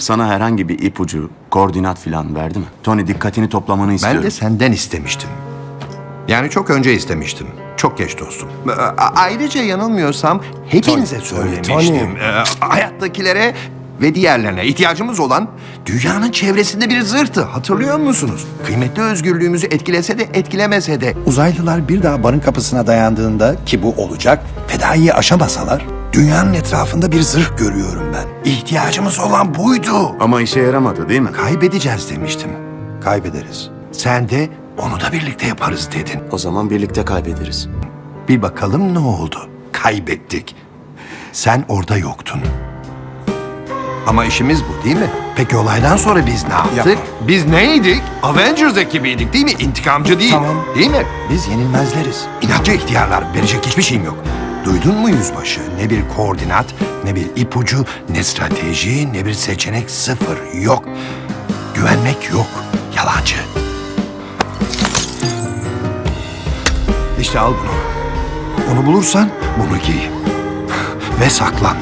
Sana herhangi bir ipucu, koordinat falan verdi mi? Tony dikkatini toplamanı istiyorum. Ben de senden istemiştim. Yani çok önce istemiştim. Çok geç dostum. A- Ayrıca yanılmıyorsam hepinize Tony, söylemiştim. Tony. Ee, hayattakilere ve diğerlerine ihtiyacımız olan dünyanın çevresinde bir zırhtı. Hatırlıyor musunuz? Kıymetli özgürlüğümüzü etkilese de etkilemese de Uzaylılar bir daha barın kapısına dayandığında ki bu olacak, fedaiyi aşamasalar dünyanın etrafında bir zırh görüyorum ben. ihtiyacımız olan buydu. Ama işe yaramadı değil mi? Kaybedeceğiz demiştim. Kaybederiz. Sen de onu da birlikte yaparız dedin. O zaman birlikte kaybederiz. Bir bakalım ne oldu? Kaybettik. Sen orada yoktun. Ama işimiz bu değil mi? Peki olaydan sonra biz ne yaptık? Yapma. Biz neydik? Avengers ekibiydik değil mi? İntikamcı değil. Tamam. Değil mi? Biz yenilmezleriz. İnatçı ihtiyarlar. Verecek hiçbir şeyim yok. Duydun mu yüzbaşı? Ne bir koordinat, ne bir ipucu, ne strateji, ne bir seçenek sıfır. Yok. Güvenmek yok. Yalancı. İşte al bunu. Onu bulursan bunu giy. Ve saklan.